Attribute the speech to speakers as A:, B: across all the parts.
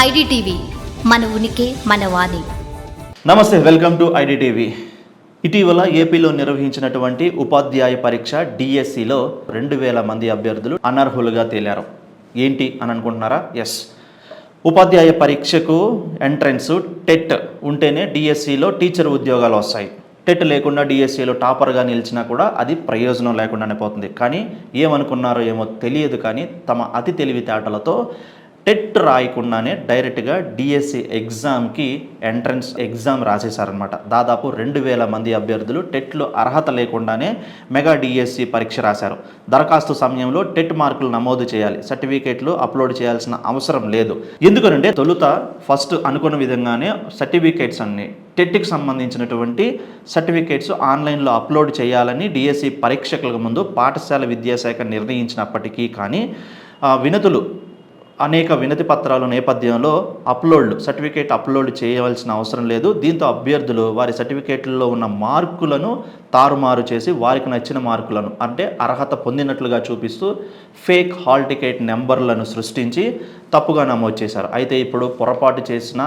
A: IDTV మన ఉనికి మన వాణి.
B: నమస్తే వెల్కమ్ టు ఐడిటీవీ. ఇటీవల ఏపీలో నిర్వహించినటువంటి ఉపాధ్యాయ పరీక్ష డిఎస్సిలో రెండు వేల మంది అభ్యర్థులు అనర్హులుగా తేలారు. ఏంటి అని అనుకుంటున్నారా ఎస్ ఉపాధ్యాయ పరీక్షకు ఎంట్రన్స్ టెట్ ఉంటేనే డిఎస్సిలో టీచర్ ఉద్యోగాలు వస్తాయి. టెట్ లేకుండా డిఎస్సిలో టాపర్గా నిలిచినా కూడా అది ప్రయోజనం లేకుండానే పోతుంది. కానీ ఏమనుకున్నారో ఏమో తెలియదు కానీ తమ అతి తెలివితేటలతో టెట్ రాయకుండానే డైరెక్ట్గా డిఎస్సి ఎగ్జామ్కి ఎంట్రన్స్ ఎగ్జామ్ రాసేశారనమాట దాదాపు రెండు వేల మంది అభ్యర్థులు టెట్లో అర్హత లేకుండానే మెగా డిఎస్సి పరీక్ష రాశారు. దరఖాస్తు సమయంలో టెట్ మార్కులు నమోదు చేయాలి. సర్టిఫికేట్లు అప్లోడ్ చేయాల్సిన అవసరం లేదు. ఎందుకనంటే తొలుత ఫస్ట్ అనుకున్న విధంగానే సర్టిఫికేట్స్ అన్ని టెట్కి సంబంధించినటువంటి సర్టిఫికేట్స్ ఆన్లైన్లో అప్లోడ్ చేయాలని డిఎస్సి పరీక్షకులకు ముందు పాఠశాల విద్యాశాఖ నిర్ణయించినప్పటికీ కానీ వినతులు అనేక వినతి పత్రాల నేపథ్యంలో అప్లోడ్ సర్టిఫికేట్ అప్లోడ్ చేయవలసిన అవసరం లేదు. దీంతో అభ్యర్థులు వారి సర్టిఫికేట్లలో ఉన్న మార్కులను తారుమారు చేసి వారికి నచ్చిన మార్కులను అంటే అర్హత పొందినట్లుగా చూపిస్తూ ఫేక్ హాల్ టికెట్ నెంబర్లను సృష్టించి తప్పుగా నమోదు చేశారు. అయితే ఇప్పుడు పొరపాటు చేసిన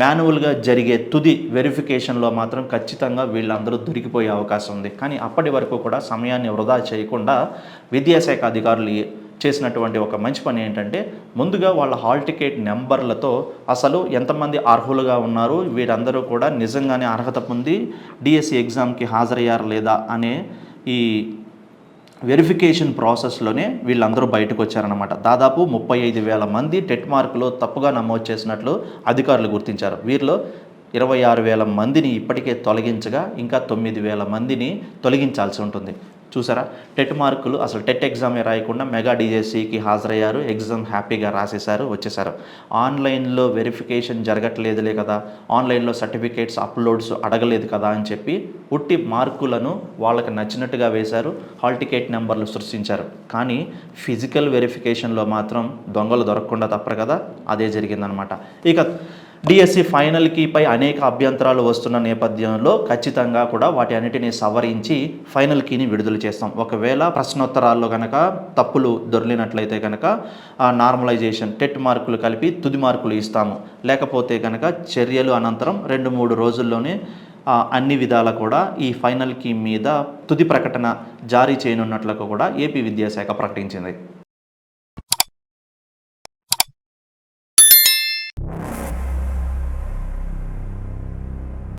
B: మాన్యువల్గా జరిగే తుది వెరిఫికేషన్లో మాత్రం ఖచ్చితంగా వీళ్ళందరూ దొరికిపోయే అవకాశం ఉంది. కానీ అప్పటి వరకు కూడా సమయాన్ని వృధా చేయకుండా విద్యాశాఖ అధికారులు చేసినటువంటి ఒక మంచి పని ఏంటంటే ముందుగా వాళ్ళ హాల్ టికెట్ నెంబర్లతో అసలు ఎంతమంది అర్హులుగా ఉన్నారు వీరందరూ కూడా నిజంగానే అర్హత పొంది డిఎస్సి ఎగ్జామ్కి హాజరయ్యారు లేదా అనే ఈ వెరిఫికేషన్ ప్రాసెస్లోనే వీళ్ళందరూ బయటకు వచ్చారనమాట దాదాపు ముప్పై ఐదు వేల మంది టెట్ మార్కులు తప్పుగా నమోదు చేసినట్లు అధికారులు గుర్తించారు. వీరిలో ఇరవై ఆరు వేల మందిని ఇప్పటికే తొలగించగా ఇంకా తొమ్మిది వేల మందిని తొలగించాల్సి ఉంటుంది. చూసారా? టెట్ మార్కులు అసలు టెట్ ఎగ్జామే రాయకుండా మెగా డీజేసీకి హాజరయ్యారు ఎగ్జామ్ హ్యాపీగా రాసేశారు వచ్చేసారు ఆన్లైన్లో వెరిఫికేషన్ జరగట్లేదులే కదా ఆన్లైన్లో సర్టిఫికేట్స్ అప్లోడ్స్ అడగలేదు కదా అని చెప్పి ఉట్టి మార్కులను వాళ్ళకి నచ్చినట్టుగా వేశారు హాల్ టికెట్ నెంబర్లు సృష్టించారు. కానీ ఫిజికల్ వెరిఫికేషన్లో మాత్రం దొంగలు దొరకకుండా తప్పరు కదా అదే జరిగిందనమాట. ఇక డిఎస్సి ఫైనల్ కీపై అనేక అభ్యంతరాలు వస్తున్న నేపథ్యంలో ఖచ్చితంగా కూడా వాటి అన్నిటిని సవరించి ఫైనల్ కీని విడుదల చేస్తాం. ఒకవేళ ప్రశ్నోత్తరాల్లో కనుక తప్పులు దొరికినట్లయితే కనుక నార్మలైజేషన్ టెట్ మార్కులు కలిపి తుది మార్కులు ఇస్తాము. లేకపోతే కనుక చర్యలు అనంతరం రెండు మూడు రోజుల్లోనే అన్ని విధాల కూడా ఈ ఫైనల్ కీ మీద తుది ప్రకటన జారీ చేయనున్నట్లుగా కూడా ఏపీ విద్యాశాఖ ప్రకటించింది.